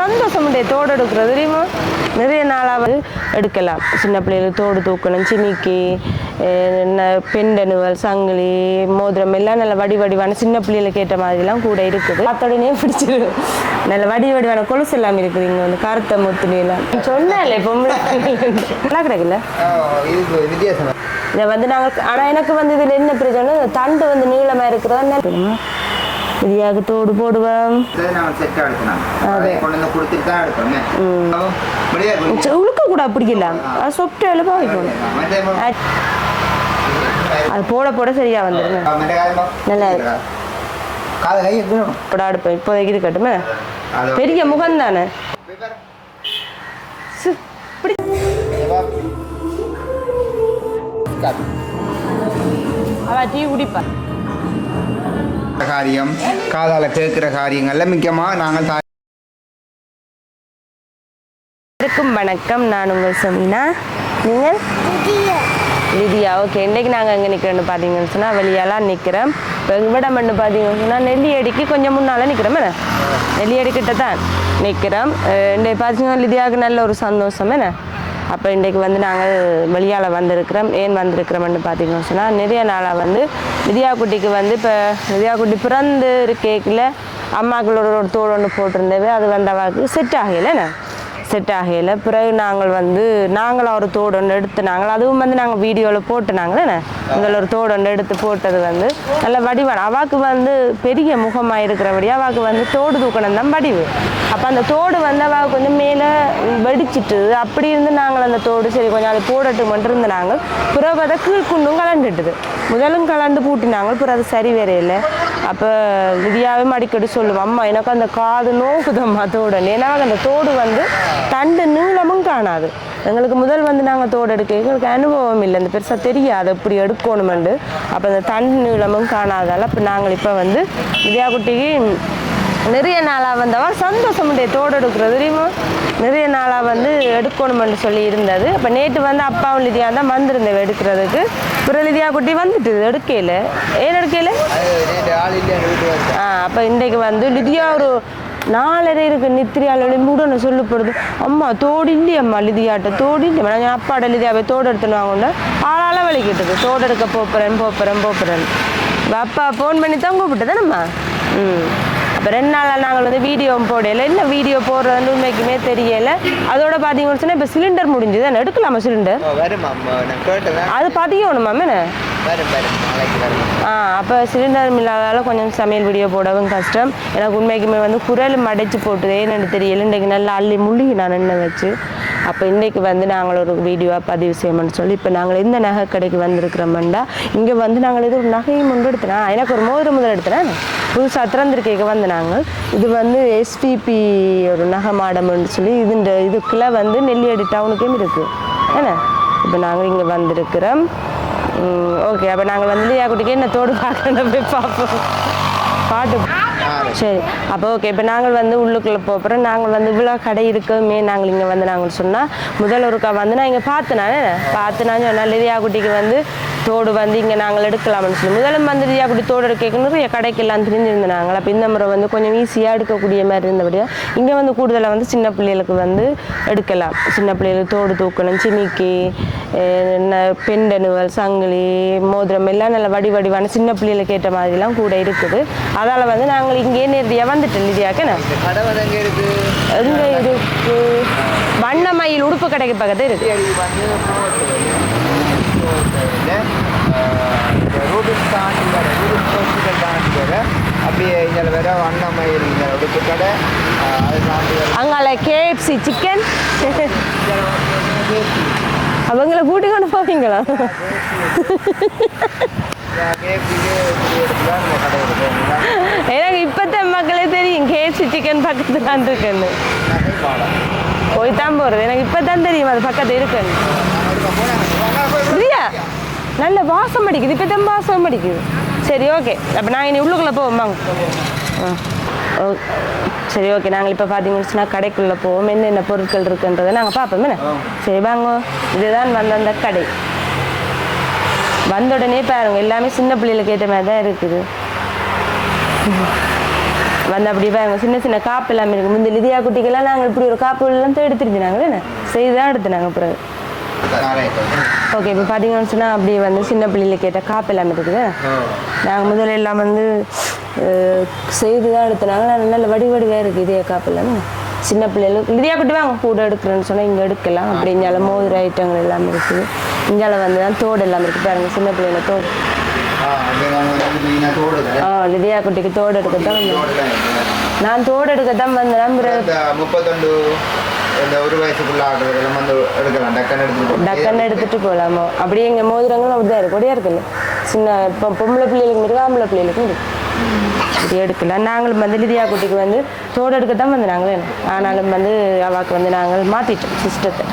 சந்தோஷம் உண்டு தோடு எடுக்கிறது தெரியுமா? நிறைய நாளாக வந்து எடுக்கலாம். சின்ன பிள்ளைகளுக்கு தோடு தூக்கணும் என்ன பெண்டனுவல் சங்கிலி மோதிரம் எல்லாம் நல்ல வடி வடிவான சின்ன பிள்ளைகளுக்கு ஏற்ற மாதிரிலாம் கூட இருக்குது. அத்தோடனே பிடிச்சிடும் நல்ல வடி வடிவான கொலுசு எல்லாம் இருக்குது இங்கே வந்து கருத்த முத்துலி எல்லாம் சொன்னேன்ல பொம்பளை நல்லா கிடக்குல்ல? இது வந்து நாங்கள் ஆனால் எனக்கு வந்து இதில் என்ன பிரச்சனை தண்டு வந்து நீளமாக இருக்கிறதா இதியாக இதை கொண்டு வந்து கொடுத்துட்டு தான் எடுக்கணும் முடியா சரி, உழுக்க கூட பிடிக்கல அது போட போட சரியா வந்துருங்க நல்லா இருக்கு. காதை கை எடுக்கணும் போட அடுப்பேன் இப்போதைக்கு இருக்கட்டுமே அது பெரிய முகம் தானே அவ டீ குடிப்பா காரியம் காதால கேட்குற காரியங்கள்ல முக்கியமாக நாங்கள் இருக்கும் வணக்கம். நான் உங்கள் சமீனா. நீங்கள்? லிதியா. ஓகே இன்றைக்கு நாங்கள் எங்கே நிற்கிறோன்னு பார்த்தீங்கன்னு சொன்னால் வெளியாலாம் நிற்கிறோம் இப்போ விடம் பண்ணு பார்த்தீங்கன்னு சொன்னால் நெல்லியடிக்கு கொஞ்சம் முன்னால் நிற்கிறோம் என்ன? நெல்லியடிக்கிட்ட தான் நிற்கிறோம் இன்றைக்கு பார்த்தீங்கன்னா லிதியாவுக்கு நல்ல ஒரு சந்தோஷம் என்ன? அப்போ இன்றைக்கு வந்து நாங்கள் வெளியால் வந்திருக்கிறோம். ஏன் வந்திருக்கிறோம்னு பார்த்தீங்கன்னு சொன்னால் நிறைய நாளாக வந்து லிதியா குட்டிக்கு வந்து இப்போ லிதியா குட்டி பிறந்து கேக்கில் அம்மாக்களோட ஒரு தோல் ஒன்று போட்டிருந்தவே அது வந்து வாக்கு செட் ஆகலை என்ன? செட் ஆகையில் பிறகு நாங்கள் வந்து நாங்கள் ஒரு தோடு ஒன்று எடுத்து நாங்கள் அதுவும் வந்து நாங்கள் வீடியோவில் போட்டு என்ன? இதில் ஒரு தோடு ஒன்று எடுத்து போட்டது வந்து நல்ல வடிவான அவாக்கு வந்து பெரிய முகமாக இருக்கிறபடி அவாக்கு வந்து தோடு தூக்கணும் தான் வடிவு. அப்போ அந்த தோடு வந்து அவாவுக்கு கொஞ்சம் மேலே வெடிச்சிட்டு அப்படி இருந்து நாங்கள் அந்த தோடு சரி கொஞ்சம் அது போடட்டுமென்று மட்டும் இருந்து நாங்கள் பிறகு அதை கீழ்குண்டும் கலண்டுட்டுது. முதலும் கலந்து பூட்டினாங்க அப்புறம் அது சரி வரையில அப்போ விதியாவும் அடிக்கடி சொல்லுவோம் அம்மா எனக்கு அந்த காது நோக்குதம்மா தோடுன்னு ஏன்னா அந்த தோடு வந்து தண்டு நீளமும் காணாது. எங்களுக்கு முதல் வந்து நாங்கள் தோடு எடுக்க எங்களுக்கு அனுபவம் இல்லை. இந்த பெருசாக தெரியாது எப்படி எடுக்கணுமெண்டு. அப்போ அந்த தண்டு நீளமும் காணாதால அப்போ நாங்கள் இப்போ வந்து வித்யா குட்டிக்கு நிறைய நாளாக வந்தவா சந்தோஷம் தோடு எடுக்கிறது தெரியுமா? நிறைய நாளாக வந்து எடுக்கணுமென்று சொல்லி இருந்தது. அப்போ நேற்று வந்து அப்பாவும் லிதியா தான் வந்திருந்தேன் எடுக்கிறதுக்கு. பிறகு லிதியா குட்டி வந்துட்டு எடுக்கையில். ஏன் எடுக்கையில்? ஆ அப்போ இன்றைக்கு வந்து லிதியா ஒரு நாலரை இருக்கு நித்திரியால் சொல்ல சொல்லப்படுது அம்மா தோடு இல்லையம்மா லிதியாட்ட தோடு இல்லையம்மா. நான் அப்பாட லிதியாவை தோடு எடுத்துன்னு வாங்கல ஆளால வலிக்கிட்டது. தோடு எடுக்க போப்புறேன் போப்புறேன் போப்புறேன் அப்பா ஃபோன் பண்ணி தான் கூப்பிட்டுதானம்மா? ம். அப்போ ரெண்டு நாளாக நாங்கள் வந்து வீடியோ போடல. என்ன வீடியோ போடுறதுன்னு உண்மைக்குமே தெரியல. அதோட பார்த்தீங்கன்னு சொன்னால் இப்போ சிலிண்டர் முடிஞ்சுது. எடுக்கலாமா சிலிண்டர் அது பார்த்தீங்கணுமா என்ன? வரும் வரும். நாளைக்கு வரும். ஆ அப்போ சிலிண்டர் இல்லாதால கொஞ்சம் சமையல் வீடியோ போடவும் கஷ்டம். எனக்கு உண்மைக்குமே வந்து குரல் மடச்சு போட்டுதே என்னென்னு தெரியல. இன்றைக்கு நல்லா அள்ளி முழுகி நான் நின்று வச்சு. அப்போ இன்றைக்கு வந்து நாங்கள் ஒரு வீடியோவாக பதிவு செய்யணும்னு சொல்லி இப்போ நாங்கள் எந்த நகை கடைக்கு வந்திருக்கிறோம்டா இங்கே வந்து நாங்கள் இது ஒரு நகையும் ஒன்று எனக்கு ஒரு மோதிரம் முதல் எடுத்தேன் புதுசாக திறந்திருக்கைக்கு வந்து நாங்கள் இது வந்து எஸ்பிபி ஒரு நகை மாடம்னு சொல்லி இதுன்ற இதுக்குள்ளே வந்து நெல்லியடி டவுனுக்கே இருக்குது என்ன? இப்போ நாங்கள் இங்கே வந்திருக்கிறோம். ஓகே அப்போ நாங்கள் வந்து லியா குட்டிக்கு என்ன தோடு பார்க்கணும் போய் பார்ப்போம். பாட்டு. சரி அப்போ ஓகே இப்போ நாங்கள் வந்து உள்ளுக்குள்ளே போகிறோம் நாங்கள் வந்து இவ்வளோ கடை இருக்குமே நாங்கள் இங்கே வந்து நாங்கள் சொன்னால் முதல் ஒருக்கா வந்து நான் இங்கே பார்த்துனானே பார்த்துனா சொன்னால் லிதியா குட்டிக்கு வந்து தோடு வந்து இங்கே நாங்கள் எடுக்கலாம்னு சொல்லி. முதலும் வந்து அப்படி தோடு எடுக்க நிறைய கடைக்கெல்லாம் தெரிஞ்சிருந்தோம் நாங்கள். அப்போ இந்த முறை வந்து கொஞ்சம் ஈஸியாக எடுக்கக்கூடிய மாதிரி இருந்தபடியாக இங்கே வந்து கூடுதலாக வந்து சின்ன பிள்ளைகளுக்கு வந்து எடுக்கலாம். சின்ன பிள்ளைகளுக்கு தோடு தூக்கணும் சிமிக்கி என்ன பெண்டனுவல் சங்கிலி மோதிரம் எல்லாம் நல்ல வடி வடிவான சின்ன பிள்ளைகளுக்கு ஏற்ற மாதிரிலாம் கூட இருக்குது. அதால் வந்து நாங்கள் இங்கேயே நேரடியாக வந்துட்டோம் லிதியாக்கண்ணே இந்த எங்கே இருக்கு. வண்ணமயில் உடுப்பு கடைக்கு பக்கத்து இருக்குது தேடி வந்து ரூபின் தாண்டி வர ரூபின் ஹாஸ்பிட்டல் தாண்டி வர அப்படியே அண்ணாமயில் இந்த உடுப்பு கடை. அதை அங்கால கேஎஃப்சி சிக்கன் அவங்கள கூட்டி கொண்டு போவீங்களா? எனக்கு இப்போத்த மக்களே தெரியும் கேஎஃப்சி சிக்கன் பக்கத்துல தான் இருக்குன்னு. போய் தான் போகிறது எனக்கு இப்போ தான் தெரியும் அது பக்கத்து இருக்குன்னு. இல்லையா நல்ல வாசம் அடிக்குது. இப்போ தான் வாசம் அடிக்குது. சரி ஓகே அப்போ நாங்கள் இனி உள்ளுக்குள்ளே போவோம் வாங்க. ஓ சரி ஓகே நாங்கள் இப்போ பார்த்தீங்கன்னு கடைக்குள்ளே போவோம். என்னென்ன பொருட்கள் இருக்குன்றதை நாங்கள் பார்ப்போம் என்ன? சரி வாங்க. இதுதான் வந்த அந்த கடை. வந்த உடனே பாருங்க எல்லாமே சின்ன பிள்ளைகளுக்கு ஏற்ற மாதிரி தான் இருக்குது. வந்து அப்படியே பாருங்க சின்ன சின்ன காப்பு எல்லாமே இருக்கு. முந்தி லிதியா குட்டிக்கெல்லாம் நாங்கள் இப்படி ஒரு காப்பு எல்லாம் நாங்கள் என்ன? செய்து தான் எடுத்து நாங்கள் பிறகு. ஓகே இப்போ பார்த்தீங்கன்னு சொன்னால் அப்படியே வந்து சின்ன பிள்ளைல கேட்ட காப்பு எல்லாமே இருக்குது. நாங்கள் முதல்ல எல்லாம் வந்து செய்து தான் எடுத்துனாங்க. நான் நல்ல வடி வடிவாக இருக்குது இதே காப்பு எல்லாமே. சின்ன பிள்ளைகளுக்கு லிதியா குட்டி வாங்க கூட எடுக்கிறேன்னு சொன்னால் இங்கே எடுக்கலாம். அப்படி இங்கால மோதிர ஐட்டங்கள் எல்லாமே இருக்குது. இங்கால வந்து தான் தோடு எல்லாமே இருக்குது. பாருங்க சின்ன பிள்ளைல தோடு. ஆ லிதியா குட்டிக்கு தோடு எடுக்கத்தான் நான் தோடு எடுக்கத்தான் வந்தேன். முப்பத்தொண்டு இந்த ஒரு வயசுக்குள்ள ஆடுறதெல்லாம் வந்து எடுக்கலாம் டக்கன் எடுத்துட்டு டக்கன் எடுத்துட்டு போகலாமா அப்படியே எங்கள் மோதிரங்களும் அப்படிதான் இருக்கு அப்படியே இருக்குல்ல சின்ன இப்போ பொம்பளை பிள்ளைகளுக்கும் இருக்கு ஆம்பளை பிள்ளைகளுக்கும் இருக்கு இப்படி எடுக்கலாம் நாங்களும் வந்து லிதியா குட்டிக்கு வந்து தோடு எடுக்க தான் வந்து நாங்களே ஆனாலும் வந்து அவாக்கு வந்து நாங்கள் மாற்றிட்டோம் சிஸ்டத்தை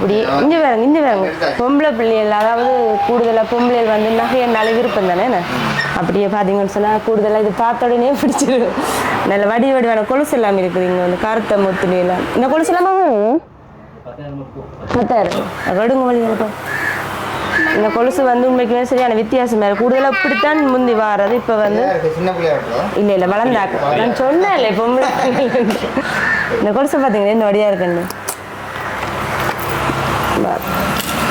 அப்படியே இங்கே வேறங்க இங்கே வேறங்க பொம்பளை பிள்ளைகள் அதாவது கூடுதலாக பொம்பளைகள் வந்து நகையனால விருப்பம் தானே என்ன? அப்படியே பார்த்தீங்கன்னு சொன்னால் கூடுதலாக இது பார்த்த உடனே பிடிச்சிடும் நல்ல வடி வடிவான கொலுசு எல்லாம் இருக்குது இங்கே வந்து கருத்த முத்துலி எல்லாம் இந்த கொலுசு எல்லாமே பத்தாயிரம் கடுங்க வழி இருக்கும் இந்த கொலுசு வந்து உண்மைக்குமே சரியான வித்தியாசமா இருக்கு கூடுதலாக இப்படித்தான் முந்தி வாரது இப்போ வந்து இல்லை இல்லை வளர்ந்தாக்கு. நான் சொன்னேன் இல்லை பொம்பளை இந்த கொலுசு பார்த்தீங்கன்னா இந்த வடியா இருக்குன்னு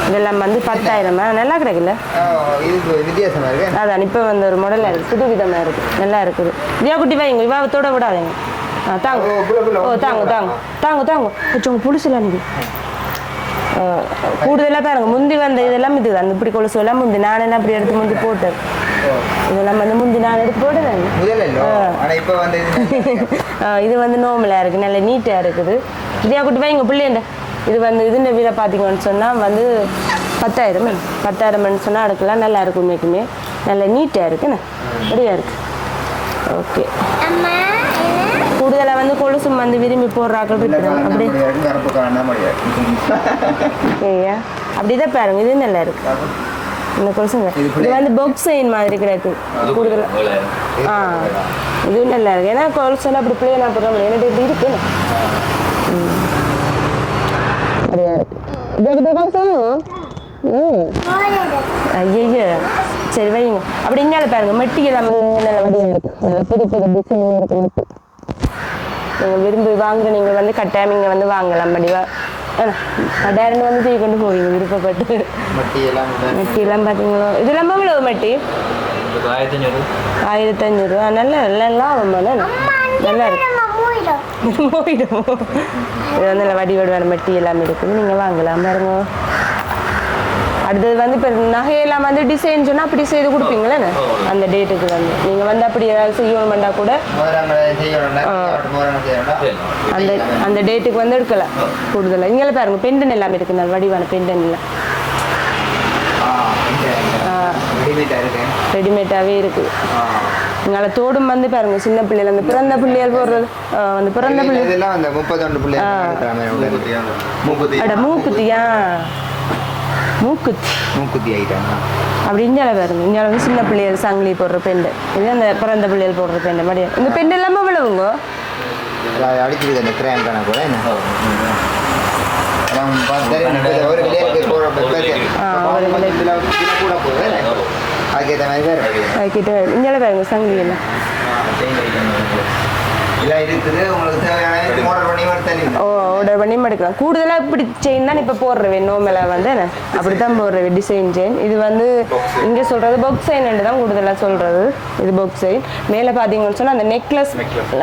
இதெல்லாம் வந்து பத்தாயிரமா நல்லா கிடைக்கல அதான் இப்போ வந்து ஒரு மாடலாக இருக்குது புது விதமாக இருக்குது நல்லா இருக்குது. தியா குட்டி வைங்க விவாதத்தோட விடாதீங்க. ஆ தாங்க. ஓ, தாங்க தாங்க. தாங்க தாங்க. கொஞ்சம் புளிசுல அன்னைக்கு கூடுதலாக பாருங்க. முந்தி வந்த இதெல்லாம் இது அந்த இப்படி கொலுசு எல்லாம் முந்தி. நானெல்லாம் அப்படி எடுத்து முந்தி போட்டேன்? இதெல்லாம் வந்து முந்தி நான் எடுத்து போட்டேன் இது வந்து நோமலாக இருக்குது நல்ல நீட்டாக இருக்குது. தியா குட்டி வைங்க பிள்ளைண்ட இது வந்து இதுன்ற வீட பார்த்தீங்கன்னு சொன்னால் வந்து பத்தாயிரம் பத்தாயிரம்னு சொன்னால் அடுக்கலாம் நல்லா இருக்கும் உண்மைக்குமே. நல்ல நீட்டாக இருக்குண்ணே ரெடியாக இருக்கு. ஓகே. கூடுதலாக வந்து கொலுசும் வந்து விரும்பி போடுறாக்கள் இருக்கிறாங்க முடியாது. ஏய்யா அப்படிதான் பாருங்க. இது நல்லா இருக்கு. இந்த கொலுசுங்க. இது வந்து பொக்ஸ் செயின் மாதிரி கிடக்கு கூடுதலாக ஆ இதுவும் நல்லா இருக்கு. ஏன்னா கொலுசெல்லாம் அப்படி பிள்ளைய நான் போடுற முடியும் என்னட்டு இப்படி இருக்கு. ம். இது இது கொலுசு ம் ஐயோ சரி வைங்க அப்படி இங்கால பாருங்க மெட்டி எல்லாம் புது புது டிசைன் இருக்கு மெட்டி நீங்கள் விரும்பி வாங்குற நீங்கள் வந்து கட்டாயம் இங்கே வந்து வாங்கலாம் படிவா கட்டாயம் வந்து தூக்கி கொண்டு போவீங்க விருப்பப்பட்டு மட்டி எல்லாம் பார்த்தீங்களா இதெல்லாம் எவ்வளவு மெட்டி ஆயிரத்தி அஞ்சூறுரூவா நல்ல நல்லா நல்லா இருக்கு போயிடும் இது வந்து நல்ல வடி வடிவான மெட்டி எல்லாமே இருக்குது நீங்கள் வாங்கலாம் பாருங்க. அடுத்தது வந்து இப்போ நகையெல்லாம் வந்து டிசைன் சொன்னால் அப்படி செய்து கொடுப்பீங்களே அந்த டேட்டுக்கு வந்து. நீங்கள் வந்து அப்படி ஏதாவது கூட செய்யணும்னா, மோதிரம் செய்யணும்னா, அந்த அந்த டேட்டுக்கு வந்து எடுக்கலாம் கூடுதலாக இங்கே பாருங்க பெண்டன் எல்லாமே இருக்கு. நல்ல வடிவான பெண்டன் எல்லாம். ரெடிமேடாகவே இருக்குது இங்கால தோடும் வந்து பாருங்க சின்ன பிள்ளைகள் அந்த பிறந்த பிள்ளைகள் போடுறது அந்த பிறந்த பிள்ளை இதெல்லாம் அந்த முப்பத்தொண்டு மாதிரி. மூக்குத்தி அட மூக்குத்தியா மூக்குத்தி மூக்குத்தி ஐட்டம் அப்படி இஞ்சால பாருங்க இஞ்சால வந்து சின்ன பிள்ளைகள் சங்கிலி போடுற பெண்டு இது அந்த பிறந்த பிள்ளைகள் போடுற பெண்டு மடியா இந்த பெண்டு எல்லாமே விழுவுங்க அடிச்சிருக்கு அந்த கிராம் கணக்கு கூட என்ன. இதில் கூட போகுது அதுக்கேற்ற மாதிரி வேறு கிட்ட இஞ்சால பாருங்க சங்கிலி எல்லாம் இதெல்லாம் இருக்குது உங்களுக்கு தேவையான ஆர்டர் பண்ணி வர தண்ணி ஓ ஆர்டர் பண்ணி எடுக்கலாம் கூடுதலாக இப்படி செயின் தான் இப்போ போடுறவே நோமலை வந்து அப்படி தான் போடுறவே டிசைன் செயின் இது வந்து இங்கே சொல்கிறது பொக் செயின் தான் கூடுதலாக சொல்கிறது இது பொக் செயின் மேலே பார்த்தீங்கன்னு சொன்னால் அந்த நெக்லஸ்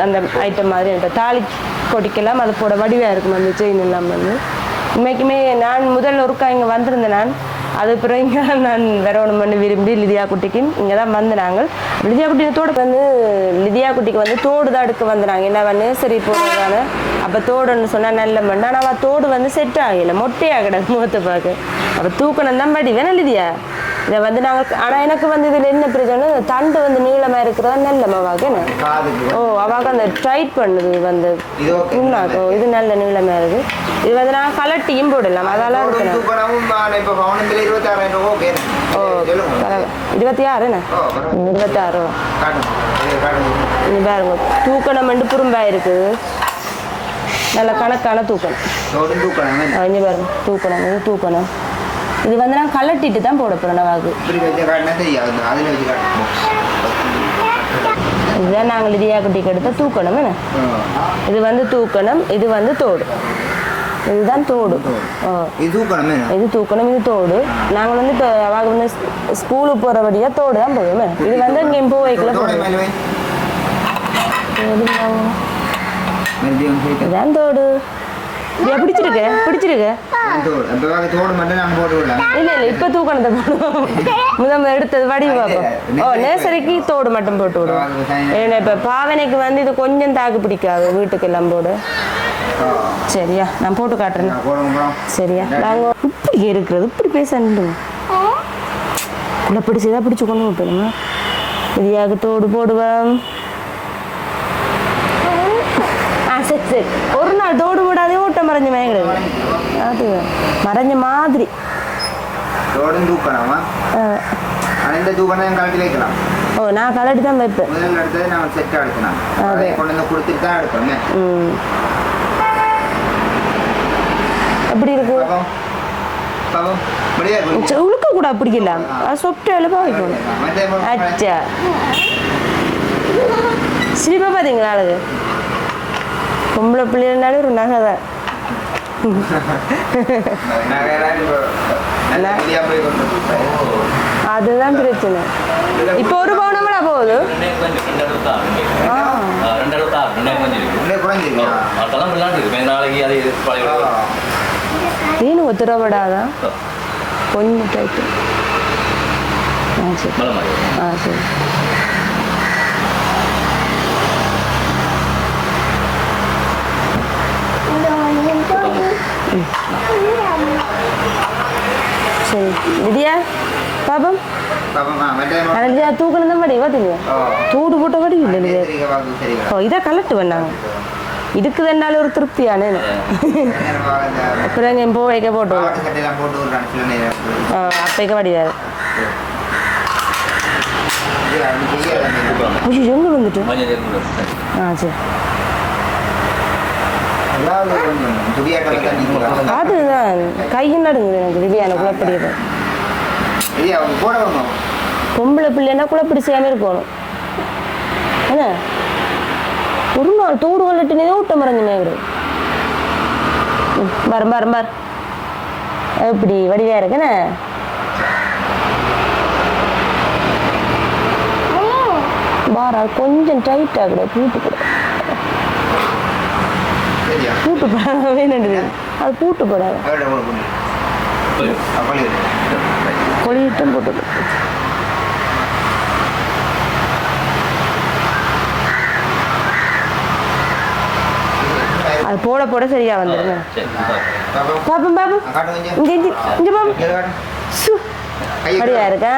அந்த ஐட்டம் மாதிரி இப்போ தாலி கொடிக்கலாம் அது போட வடிவாக இருக்கும் அந்த செயின் எல்லாம் வந்து உண்மைக்குமே நான் முதல் ஒருக்கா இங்கே வந்திருந்தேன் நான் அது பிறகு இங்கே நான் பண்ணி விரும்பி லிதியா குட்டிக்கு இங்கே தான் வந்து நாங்கள் லிதியா குட்டி வந்து லிதியா குட்டிக்கு வந்து தோடு தான் எடுக்க வந்தாங்க என்ன வந்து சரி போடுறதால அப்போ தோடுன்னு சொன்னால் நல்ல மண். ஆனால் தோடு வந்து செட் ஆகலை. மொட்டையாக கிடக்கு முகத்தை பார்க்க. அப்போ தூக்கணும் தான் படி வேணா லிதியா? இதை வந்து நாங்கள் ஆனால் எனக்கு வந்து இதில் என்ன பிரச்சனை இந்த தண்டு வந்து நீளமாக இருக்கிறதா நல்ல மவாக்கு என்ன? காதுக்கு ஓ அவாக்கு அந்த டைட் பண்ணுது வந்து. புண்ணாக்கு இது நல்ல நீளமாக இருக்குது. இது வந்து நான் கலட்டியும் போடலாம். அதெல்லாம் ஓகே ஓ இருபத்தி ஆறு இருபத்தி ஆறு பாருங்க. தூக்கணம் வந்து புறம்பா இருக்குது நல்ல கணக்கான தூக்கணம். இங்க பாருங்க. தூக்கணம் இது தூக்கணம். இது வந்து நான் கலட்டிட்டு தான் போட போறேன் நவாக்கு இதுதான் நாங்கள் லிதியா குட்டிக்கு எடுத்த தூக்கணும் என்ன? இது வந்து தூக்கணும் இது வந்து தோடு. இதுதான் தோடு. இது தூக்கணுமே இது தோடு. நாங்கள் வந்து இப்போ அவங்க வந்து ஸ்கூலுக்கு போகிறபடியாக தோடு தான் போடுவோமே இது வந்து இங்கே பூ வைக்கல போடுவோம். இதான் தோடு. பிடிச்சிருக்க பிடிச்சிருக்க. இல்ல இல்ல இப்ப தூக்கணத்தை போடுவோம். எடுத்தது வடி பார்ப்போம் ஓ நேசரிக்கு தோடு மட்டும் போட்டு விடுவோம். ஏன்னா இப்ப பாவனைக்கு வந்து இது கொஞ்சம் தாக்கு பிடிக்காது வீட்டுக்கு எல்லாம் போடு சரியா நான் போட்டு காட்டுறேன். சரியா நாங்க இப்படி இருக்கிறது இப்படி பேசணுங்க உள்ள பிடிச்சதா பிடிச்சு கொண்டு போயிடுங்க இதியாக தோடு போடுவேன் ஆ சரி. மறைஞ்ச மேங்கிறது அது மறைஞ்ச மாதிரி ஆ. ஆனால் இந்த தூக்கணும் கழட்டி வைக்கலாம் ஓ நான் கலட்டி தான் வைப்பேன் முதல்ல எடுத்தது நாங்கள் செட்டாக எடுக்கணும் அதை கொண்டு வந்து கொடுத்துட்டு தான் எடுக்கணும் ம் எப்படி இருக்கு பாப்போம் பாப்போம் முடியா இருக்கு சரி, உழுக்க கூட பிடிக்கல அது சொப்ட்டு எழுப்பா வைக்கணும் மற்ற அச்சா சிரிப்பா பார்த்தீங்களா அழகு பொம்பளை பிள்ளைனாலே ஒரு நகை தான் அதுதான் பிரச்சனை இப்போ ஒரு பவுனமடா போகுது ஆ நீனு கொஞ்சம் டைட்டு ஆ சரி ஆ சரி கலண்டியா தூக்கணும் தான் படி பார்த்தீங்க தூடு போட்ட படி இல்லை இது ஓ இதை கலட்டு வேண்டாங்க இதுக்கு தண்டால ஒரு திருப்தியானே அப்புறம் என் போ வைக்க போட்டு அப்பைக்க வடிவாரு ஐயோ எங்க வந்துட்டு ஆ சரி அதுதான் கையும் நடுங்குது எனக்கு திவ்யான குழப்படியது போடணும் பொம்பளை பிள்ளைன்னா குழப்படி செய்யாம இருக்கணும். என்ன? ஒரு நாள் தூடு கொள்ளட்டு நீ ஊட்ட மறைஞ்சு மேங்குறது பாரு பாரு பாரு. எப்படி வடிவா இருக்குண்ணே பாரா கொஞ்சம் டைட் ஆகுது பூட்டு கூட பூட்டு போடாத அது பூட்டு போடாத. அதோட போட்டு அது போட போட சரியா வந்துருங்க பாப்போம் பாப்போம். இங்க இங்க பாப்போம். அப்படியா இருக்கா?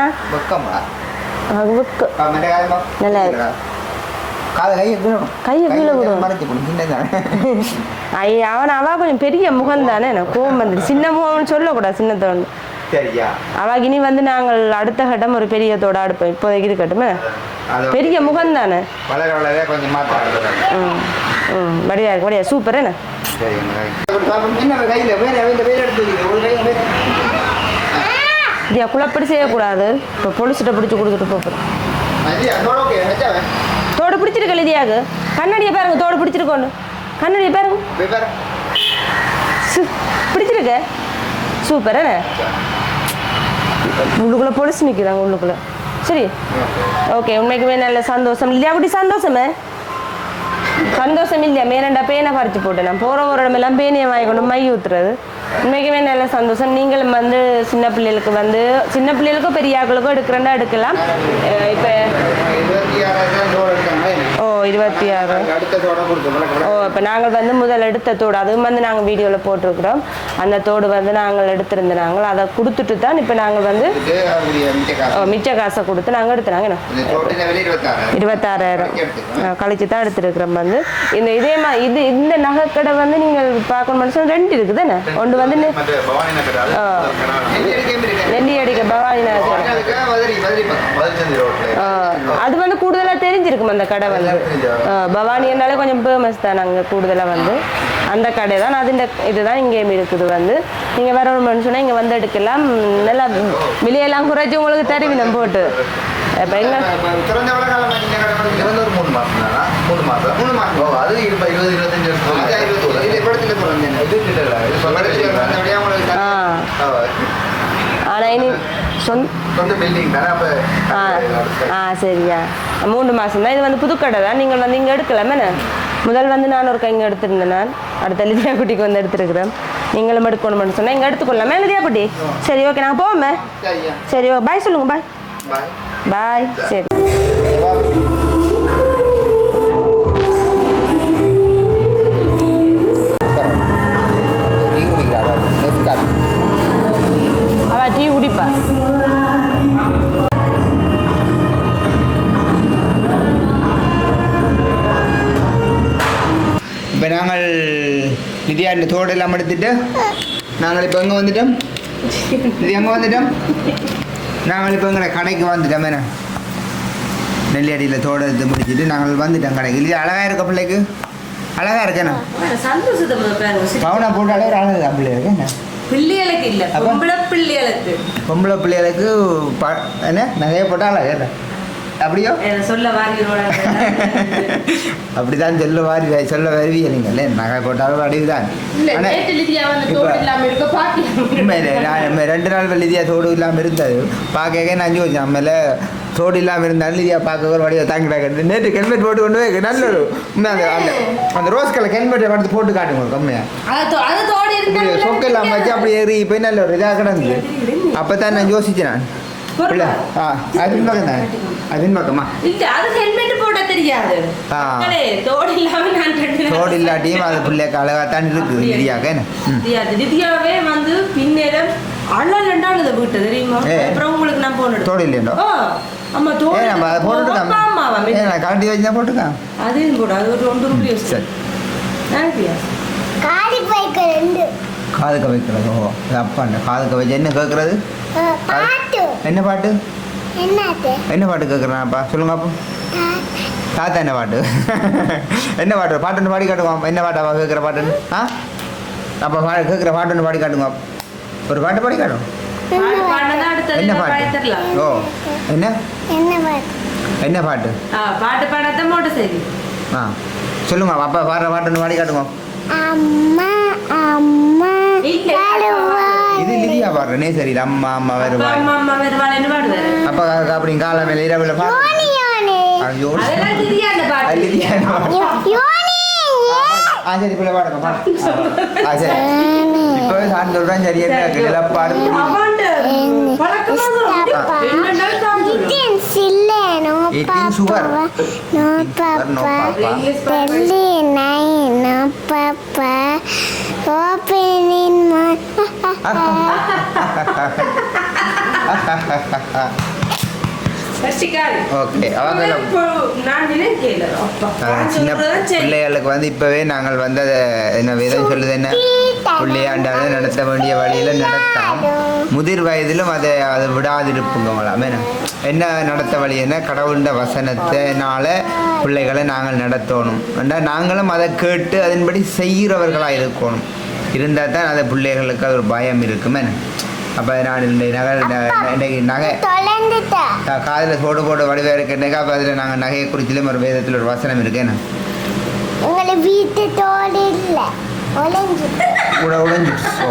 நல்லா இருக்கு. கையை கீழே அவன் அவ கொஞ்சம் பெரிய முகம் தானே எனக்கு கோவம் வந்துட்டு சின்ன முகம்னு சொல்லக்கூடாது சின்னத்தோண்டு சரியா அவாக்கு இனி வந்து நாங்கள் அடுத்த கட்டம் ஒரு பெரிய தோட அடுப்போம் இப்போதைக்கு இருக்கட்டுமே பெரிய முகம் தானே? வளர வளர கொஞ்சம் ம் ம் படியா இருக்கு படியா. சூப்பர் என்ன? இதியா குழப்படி செய்யக்கூடாது. இப்போ பொலிசிட்ட பிடிச்சி கொடுத்துட்டு வச்சாவே தோடு பிடிச்சிருக்க லிதியாக்கு கண்ணாடியை பாருங்க தோடு பிடிச்சிருக்கோன்னு. கண்ணாடியை பாருங்க. பிடிச்சிருக்க? சூப்பர் என்ன? உள்ளுக்குள்ளே பொழிச்சு நிற்கிறாங்க உள்ளுக்குள்ளே. சரி? ஓகே உண்மைக்குமே நல்ல சந்தோஷம் இல்லையா? அப்படி சந்தோஷமே? சந்தோஷம் இல்லையா? மேனண்டா பேனை பறிச்சு போட்டு நான் போகிற ஒரு இடமெல்லாம் பேனையை வாங்கி கொண்டு மை ஊத்துறது. உண்மைக்குமே நல்ல சந்தோஷம். நீங்களும் வந்து சின்ன பிள்ளைகளுக்கு வந்து சின்ன பிள்ளைகளுக்கும் பெரியாக்களுக்கும் எடுக்கிறேன்னா எடுக்கலாம். இப்போ இருபத்தி ஆறு. ஓ இப்போ நாங்கள் வந்து முதல் எடுத்த தோடு. அதுவும் வந்து நாங்கள் வீடியோவில் போட்டிருக்கிறோம். அந்த தோடு வந்து நாங்கள் எடுத்திருந்தாங்க அதை கொடுத்துட்டு தான் இப்போ நாங்கள் வந்து மிச்ச காசு. கொடுத்து நாங்கள் எடுத்துனாங்க இருபத்தாறாயிரம். கழிச்சு தான் எடுத்துருக்கிறோம் வந்து. இந்த இதே மா இது இந்த நகைக்கடை வந்து நீங்கள் பார்க்கணும் சொன்னா ரெண்டு இருக்குதுண்ணே ஒன்று வந்து அடிக்க பவானி அது வந்து கூடுதலாக தெரிஞ்சிருக்கும் அந்த கடை வந்து. பவானினாலே கொஞ்சம் ஃபேமஸ் தான் அங்கே கூடுதலாக வந்து. அந்த கடை தான் அதுண்ட இதுதான் இங்கேயும் இருக்குது வந்து. நீங்கள் வேற ஒரு சொன்னால் இங்கே வந்து எடுக்கலாம். நல்லா விலையெல்லாம் குறைச்சி உங்களுக்கு தருவினம் போட்டு. இப்போ எங்க? இந்த அது அது ஆ, ஆனால் இனி சொந்த ஆ ஆ சரியா. மூன்று மாதம் தான். இது வந்து புதுக்கடை தான். நீங்கள் வந்து இங்கே எடுக்கலாமே முதல் வந்து நான் ஒரு இங்கே எடுத்திருந்தேன் நான். அடுத்த லிதியா குட்டிக்கு வந்து எடுத்துருக்குறேன். நீங்களும் எடுக்கணும்னு சொன்னால் இங்கே எடுத்துக்கொள்ளலாமே லிதியா குட்டி? சரி ஓகே நாங்கள் போவோமே? சரி ஓ பாய் சொல்லுங்க பாய் பாய் பாய் சரி. நாங்கள் நிதியா தோடு எல்லாம் எடுத்துட்டு நாங்கள் இப்போ எங்கே வந்துட்டோம்? இது எங்கே வந்துட்டோம்? நாங்கள் இப்போ எங்களை கடைக்கு வந்துட்டோம் என்ன? நெல்லியடியில் தோடு எடுத்து முடிச்சிட்டு நாங்கள் வந்துட்டோம் கடைக்கு. இது அழகாக இருக்க பிள்ளைக்கு? அழகாக இருக்கேண்ணா பவுனா போட்டாலே ஒரு அழகு பிள்ளைகளுக்கு என்ன? பிள்ளைகளுக்கு இல்ல? பொம்பளை பிள்ளைகளுக்கு. பொம்பளை பிள்ளைகளுக்கு ப என்ன? நகையை போட்டால் அழகு அப்படியோ? சொல்ல அப்படிதான் சொல்ல வாரி சொல்ல வருவீங்க நீங்களே. நகை போட்டாலும் அடிவுதான். லிதியா நம்ம ரெண்டு நாள் வெளிதியா தோடு இல்லாமல் இருந்தது. பார்க்க நான் யோசிச்சேன் நம்மள தோடு இல்லாமல் இருந்தாலும் லிதியா பார்க்க ஒரு வடிவ தாங்கிட்டாங்க நேற்று ஹெல்மெட் போட்டு கொண்டு போய் நல்ல ஒரு உண்மை அந்த அந்த ரோஸ் கலர் ஹெல்மெட்டை எடுத்து போட்டு காட்டுங்க கம்மியா. அது தோ- அது தோடு இப்படி இருந்தா சொக்க இல்லாமல் வச்சு அப்படி ஏறி போய் நல்ல ஒரு இதாக கிடந்து அப்போ தான் நான் யோசிச்சேன். நான் இல்லை ஆ அது பக்கம் தான் அது பக்கமா தோடு ரெண்டு இல்லாட்டியும் அது பிள்ளைக்கு அழகாக தான் இருக்குது லிதியாக்க என்ன? ம். தெரியாது திவ்யாவே வந்து பின்னேரம் அண்ணன் ரெண்டாவது வீட்டு தெரியுமா. அப்புறம் உங்களுக்கு நான் போன தோடு இல்லையோ ஆமா தோடு நம்ம அதை போட்டுருக்காம ஆமா நான் கழட்டி வச்சு அதையும் போடு அது ஒரு ஒன்று ரூபாய் சரி. காலி பைக்கு ரெண்டு. காதுக்க வைக்கிறது. ஓ அப்பாண்ட காதுக்க வச்சு என்ன கேட்குறது பாட்டு. என்ன பாட்டு? என்ன பாட்டு கேட்குறான்ப்பா சொல்லுங்க அப்போ. தாத்தா. என்ன பாட்டு? என்ன பாட்டு? பாட்டுன்னு பாடி காட்டுங்க என்ன பாட்டாப்பா கேட்குற பாட்டுன்னு ஆ? அப்போ பா கேட்குற பாட்டுன்னு பாடி காட்டுங்க ஒரு பாட்டு பாடி காட்டும் என்ன பாடி பாட்டு? ஓ என்ன? என்ன பாட்டு? என்ன பாட்டு? ஆ, பாட்டு பாடத்தான் மோட்ட சரி ஆ. சொல்லுங்க அப்பா பாடுற பாட்டுன்னு பாடி காட்டுங்க அம்மா அம்மா இது லிதியா பாடுறனே சரி அம்மா அம்மா வருவாய் அப்படி கால மேல இரவுல சரி பிள்ளை பாடுங்க பாடுங்க சரி. இப்போ நான் சொல்றேன் சரியா இருக்கு 18 sugar. No papa. No papa. Berlin nine. No papa. My. Okay. பிள்ளைகளுக்கு வந்து இப்போவே நாங்கள் வந்து அதை என்ன வேதம் சொல்லுது என்ன? பிள்ளையாண்டாவது நடத்த வேண்டிய வழியில் நடத்தாம் முதிர் வயதிலும் அதை அதை விடாதிருப்புங்களாம். என்ன? என்ன நடத்த வழி என்ன? கடவுண்ட வசனத்தினால பிள்ளைகளை நாங்கள் நடத்தணும். நாங்களும் அதை கேட்டு அதன்படி செய்கிறவர்களாக இருக்கணும். இருந்தால் தான் அந்த பிள்ளைகளுக்கு அது ஒரு பயம் இருக்குமே. அப்போ நான் நகை நகை காதில் சோடு போட வடிவாக இருக்கிறதுக்கு அப்போ அதில் நாங்கள் நகையை குறிச்சிலும் ஒரு வேதத்தில் ஒரு வசனம் இருக்கேன்னு உங்களை வீட்டு தோடு இல்லை. ஒளிஞ்சு. உட ஸோ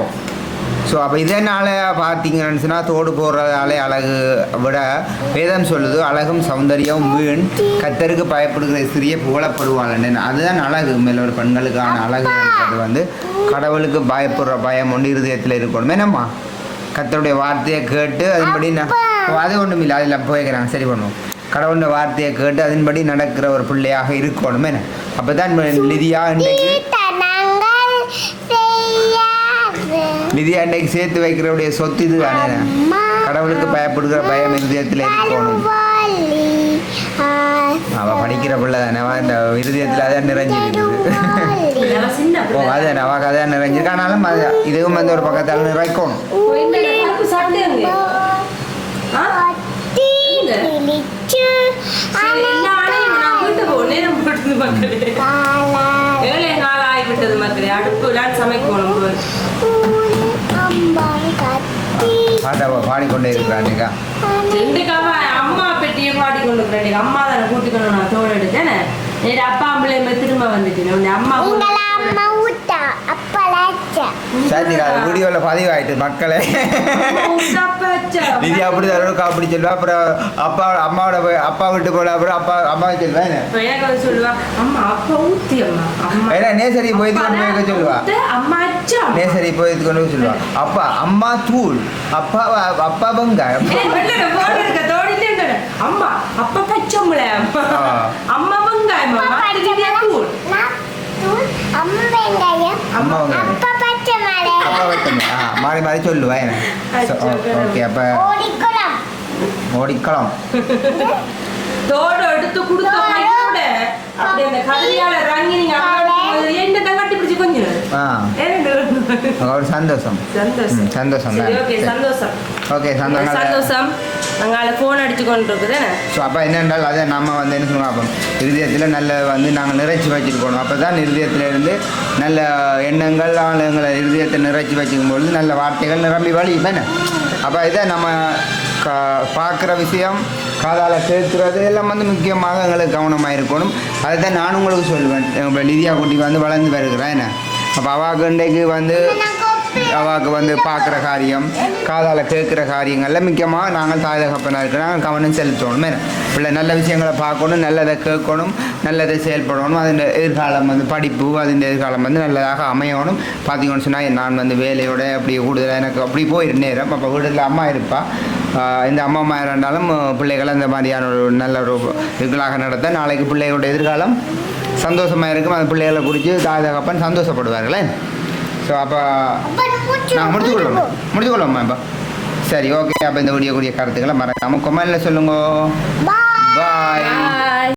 ஸோ அப்போ இதனால் பார்த்தீங்கன்னு சொன்னால் தோடு போடுறதாலே அழகு விட வேதம் சொல்லுது அழகும் சௌந்தரியம் வீண். கத்தருக்கு பயப்படுகிற சிறிய புகழப்படுவாள் அதுதான் அழகு. மேல ஒரு பெண்களுக்கான அழகுன்றது வந்து கடவுளுக்கு பயப்படுற பயம் ஒன்று இருதயத்தில் இருக்கணும். என்னம்மா? கத்தருடைய வார்த்தையை கேட்டு அதன்படி நான் அது ஒன்றும் இல்லை அதில் போய்க்கிறாங்க. சரி பண்ணுவோம். கடவுளுடைய வார்த்தையை கேட்டு அதன்படி நடக்கிற ஒரு பிள்ளையாக இருக்கணும். என்ன? அப்போ தான் லிதியா இன்றைக்கு நிதியா இன்றைக்கு சேர்த்து வைக்கிறவுடைய சொத்து இது தானே கடவுளுக்கு பயப்படுகிற பயம் இருதயத்தில் இருக்கணும் கழுவாளி அவ படிக்கிற பிள்ளை தானே. அவ இந்த இருதயத்தில் அதான் நிறைஞ்சிருக்குது. ஓ பிள்ளை. அது அவ அதான் நிறைஞ்சிருக்கு. ஆனாலும் அது இதுவும் வந்து ஒரு பக்கத்தால் நிறைக்கணும் போய் இந்த கருப்பு சட்டை எங்க? ஆ? தீ எங்க? கிழிச்சு சரி, எல்லா ஆடையும் நான் வீட்டு போ, நேரம் போட்டது மக்களே. காலா ஏழே கால் ஆகிவிட்டது மக்களே. அடுப்பு நான் சமைக்கணும் பாடிக்கொண்டே இருக்கிறான்க்கா ரெண்டு கவா அம்மா பெட்டி அப்படியே பாடி கொண்டு இருக்கிறேன் அம்மா தானே கூட்டிக்கணும் நான் தோடு எடுத்தேன். அப்பா பிள்ளைங்க திரும்ப வந்துட்டேன். உன்னை அம்மா அது வீடியோவில் பதிவாயிட்டு மக்களே. நிதி அப்படி தருவா அப்படி சொல்லுவா. அப்புறம் அப்பா அம்மாவோட போய் அப்பா விட்டு போல அப்புறம் அப்பா அம்மா சொல்லுவேன் இப்ப எனக்கு வந்து சொல்லுவா? அம்மா அப்பா ஊத்தி அம்மா. அம்மா. ஏன்னா நேசரி போய் கொண்டு சொல்லுவா. ஊத்து, அம்மா அச்சா. நேசரி போய் கொண்டு போய் சொல்லுவா. அப்பா அம்மா தூள். அப்பா அப்பா வெங்காயம். அம்மா அப்பா நான் தூள் அம்மா வெங்காயம் அம்மா வெங்காயம். அப்பா மாறி மாறி சொல்லுவா என்ன ஓகே அப்போ ஓடிக்குளம் ஓடிக்கலாம் தோடு எடுத்து கொடுத்த. மையோட அப்படி அந்த கதிரியால ரங்கி நீங்க என்ன தான் கட்டி பிடிச்சு கொஞ்சம் ஆ ஒரு சந்தோஷம் சந்தோஷம் சந்தோஷம் தான். ஓகே சந்தோஷம் ஓகே சந்தோஷம் சந்தோஷம் நாங்கள் ஃபோன் அடிச்சு கொண்டு இருக்குது ஸோ அப்போ என்னென்றால் அதை நம்ம வந்து என்ன சொல்லுவோம் அப்போ இருதயத்தில் நல்ல வந்து நாங்கள் நிறைச்சி வச்சுட்டு போகணும் அப்போ தான் இருதயத்திலேருந்து நல்ல எண்ணங்கள் ஆளுங்களை இருதயத்தை நிறைச்சி வச்சுக்கும் பொழுது நல்ல வார்த்தைகள் நிரம்பி வழியும் என்ன அப்போ இதை நம்ம கா பார்க்குற விஷயம் காதால் கேட்குறது எல்லாம் வந்து முக்கியமாக எங்களுக்கு கவனமாக இருக்கணும் அதை தான் நான் உங்களுக்கு சொல்லுவேன் இப்போ லிதியா குட்டி வந்து வளர்ந்து வருகிறேன் என்ன அப்போ அவாக்கு இன்றைக்கு வந்து அவாவுக்கு வந்து பார்க்குற காரியம் காதால் கேட்குற காரியங்களில் முக்கியமாக நாங்கள் தாய் தகப்பனாக இருக்கிற நாங்கள் கவனம் செலுத்தணும். பிள்ளை நல்ல விஷயங்களை பார்க்கணும் நல்லதை கேட்கணும் நல்லதை செயல்படணும். அதன் எதிர்காலம் வந்து படிப்பு அதன் எதிர்காலம் வந்து நல்லதாக அமையணும். பார்த்தீங்கன்னு சொன்னால் நான் வந்து வேலையோட அப்படி கூடுதலாக எனக்கு அப்படி போயிரு நேரம். அப்போ வீட்டில் அம்மா இருப்பாள் இந்த அம்மா அம்மா இருந்தாலும் பிள்ளைகளை இந்த மாதிரியான ஒரு நல்ல ஒரு இதுகளாக நடத்த நாளைக்கு பிள்ளைகளோட எதிர்காலம் சந்தோஷமாக இருக்கும். அந்த பிள்ளைகளை குறித்து தாய் தகப்பன் சந்தோஷப்படுவார்களே. ஸோ அப்போ நான் முடிச்சு கொள்ளணும் முடிச்சு கொள்ளுவோம்மா இப்போ. சரி ஓகே அப்போ இந்த வீடியோ கூடிய கருத்துக்களை மறக்காமல் கொமெண்டில் சொல்லுங்க. பாய்